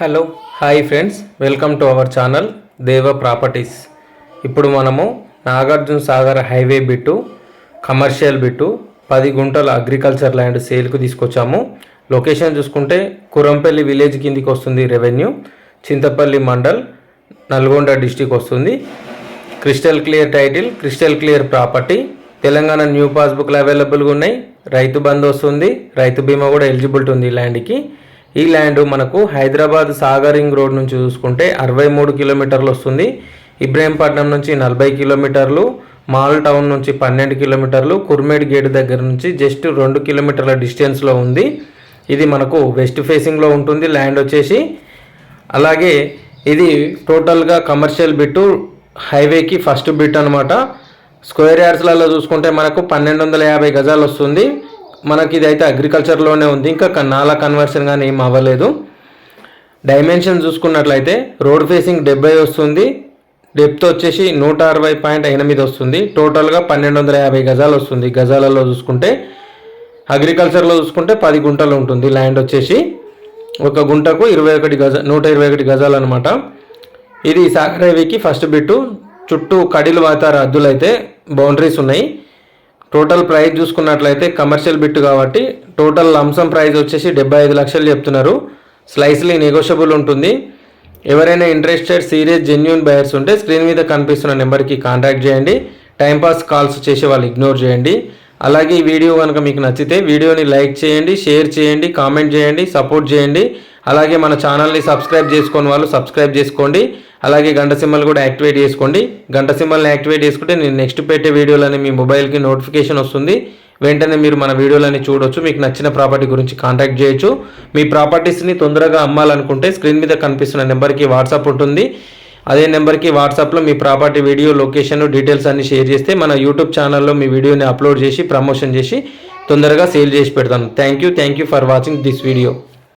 Hello hi friends welcome to our channel Deva properties ఇప్పుడు మనము Nagarjuna Sagar highway bit commercial bit పది గుంటల agriculture land సేల్కు తీసుకొచ్చాము. Location చూసుకుంటే కురంపల్లి విలేజ్ కిందికి వస్తుంది రెవెన్యూ చింతపల్లి మండల్ నల్గొండ డిస్టిక్ వస్తుంది. Crystal clear title crystal clear property. Telangana new పాస్బుక్లు అవైలబుల్గా ఉన్నాయి. రైతు బంద్ వస్తుంది. రైతు బీమా కూడా ఎలిజిబిలిటీ ఉంది ల్యాండ్కి. ఈ ల్యాండ్ మనకు హైదరాబాద్ సాగరింగ్ రోడ్ నుంచి చూసుకుంటే అరవై మూడు కిలోమీటర్లు వస్తుంది. ఇబ్రహీంపట్నం నుంచి నలభై కిలోమీటర్లు మాల్ టౌన్ నుంచి పన్నెండు కిలోమీటర్లు కుర్మేడ్ గేట్ దగ్గర నుంచి జస్ట్ రెండు కిలోమీటర్ల డిస్టెన్స్లో ఉంది. ఇది మనకు వెస్ట్ ఫేసింగ్లో ఉంటుంది ల్యాండ్ వచ్చేసి. అలాగే ఇది టోటల్గా కమర్షియల్ బిట్టు హైవేకి ఫస్ట్ బిట్ అనమాట స్క్వేర్ యార్డ్స్లలో చూసుకుంటే మనకు పన్నెండు వందల యాభై గజాలు వస్తుంది. మనకి ఇది అయితే అగ్రికల్చర్లోనే ఉంది. ఇంకా నాలా కన్వర్షన్ కానీ ఏం అవ్వలేదు. డైమెన్షన్ చూసుకున్నట్లయితే రోడ్ ఫేసింగ్ డెబ్బై వస్తుంది. డెప్త్ వచ్చేసి నూట అరవై పాయింట్ ఎనిమిది వస్తుంది. టోటల్గా పన్నెండు వందల యాభై గజాలు వస్తుంది. గజాలలో చూసుకుంటే అగ్రికల్చర్లో చూసుకుంటే పది గుంటలు ఉంటుంది. ల్యాండ్ వచ్చేసి ఒక గుంటకు ఇరవై ఒకటి గజ నూట ఇరవై ఒకటి గజాలు అనమాట ఇది సాగరేవికి ఫస్ట్ బిట్టు. చుట్టూ కడిలు వాతార అద్దులైతే బౌండరీస్ ఉన్నాయి. టోటల్ ప్రైస్ చూసుకున్నట్లయితే కమర్షియల్ బిట్ కాబట్టి టోటల్ లంసం ప్రైస్ వచ్చేసి డెబ్బై ఐదు లక్షలు చెప్తున్నారు. స్లైస్లీ నెగోషియబుల్ ఉంటుంది. ఎవరైనా ఇంట్రెస్టెడ్ సీరియస్ జెన్యున్ బయర్స్ ఉంటే స్క్రీన్ మీద కనిపిస్తున్న నెంబర్కి కాంటాక్ట్ చేయండి. టైంపాస్ కాల్స్ చేసే వాళ్ళు ఇగ్నోర్ చేయండి. అలాగే ఈ వీడియో కనుక మీకు నచ్చితే వీడియోని లైక్ చేయండి షేర్ చేయండి కామెంట్ చేయండి సపోర్ట్ చేయండి. అలాగే మన ఛానల్ని సబ్స్క్రైబ్ చేసుకొని వాళ్ళు సబ్స్క్రైబ్ చేసుకోండి. అలాగే గంట సింబల్ కూడా యాక్టివేట్ చేసుకోండి. గంట సింబల్ని యాక్టివేట్ చేసుకుంటే నేను నెక్స్ట్ పెట్టే వీడియోలని మీ మొబైల్కి నోటిఫికేషన్ వస్తుంది. వెంటనే మీరు మన వీడియోలని చూడొచ్చు. మీకు నచ్చిన ప్రాపర్టీ గురించి కాంటాక్ట్ చేయొచ్చు. మీ ప్రాపర్టీస్ని తొందరగా అమ్మాలనుకుంటే స్క్రీన్ మీద కనిపిస్తున్న నెంబర్కి వాట్సాప్ ఉంటుంది. అదే నెంబర్కి వాట్సాప్లో మీ ప్రాపర్టీ వీడియో లొకేషన్ డీటెయిల్స్ అన్ని షేర్ చేస్తే మన యూట్యూబ్ ఛానల్లో మీ వీడియోని అప్లోడ్ చేసి ప్రమోషన్ చేసి తొందరగా సేల్ చేసి పెడతాను. Thank you. Thank you for watching this video.